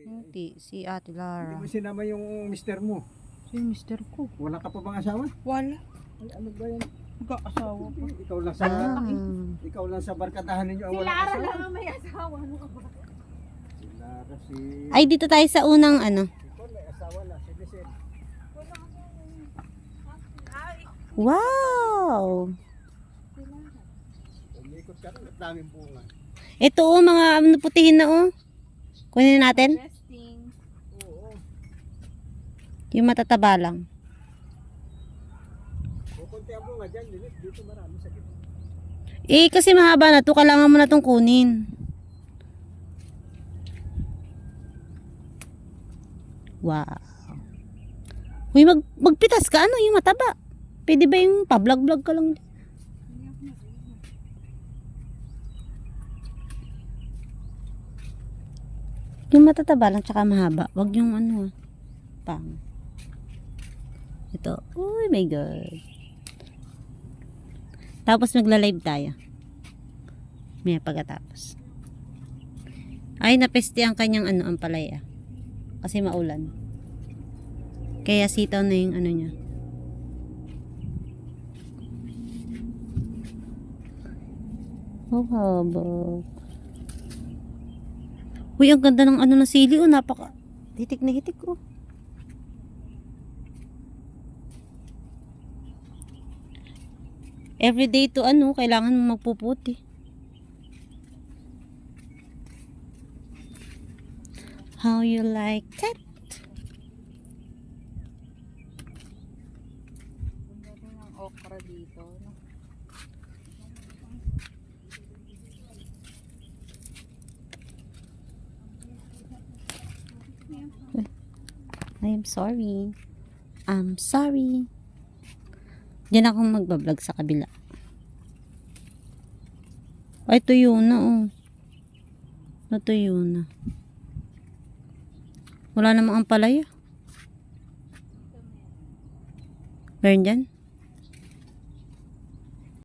Hindi, si Ate Hindi Lara. mo sinama yung mister mo. Si Mister ko. Wala ka pa bang asawa? Wala. Ay, ano ba yan? Mag-aasawa pa. Ikaw lang sa Ah. ikaw lang sa barkadahan ninyo ang Si wala Lara asawa. lang ang may asawa. Ano ka ba? Si Lara, si... Ay, dito tayo sa unang ano. Ikaw may asawa na, si Lisel. Wow! Umikot ka rin at daming bunga. Ito oh, mga ano, putihin na oh. Kunin natin. Yung matataba lang. Kukunti ang bunga dyan, Lilit. Dito marami sa gitna. Eh, kasi mahaba na to. Kailangan mo na tong kunin. Wow. Uy, mag, magpitas ka. Ano yung mataba? Pwede ba yung pa-vlog-vlog ka lang? Yung matataba lang tsaka mahaba. Wag yung ano ah. Pang. Ito. Uy, my God. Tapos magla-live tayo. May pagkatapos. Ay, napeste ang kanyang ano, ang palaya. Kasi maulan. Kaya sitaw na yung ano niya. Oh, haba. Uy, ang ganda ng ano ng sili, oh. Napaka... Hitik na hitik, oh. Everyday to ano, kailangan mo magpuputi. How you like that? Okra dito. No? I'm sorry. I'm sorry. Diyan ako magbablog sa kabila. Ay, tuyo na, oh. Natuyo na. Wala namang ang palaya. Meron dyan?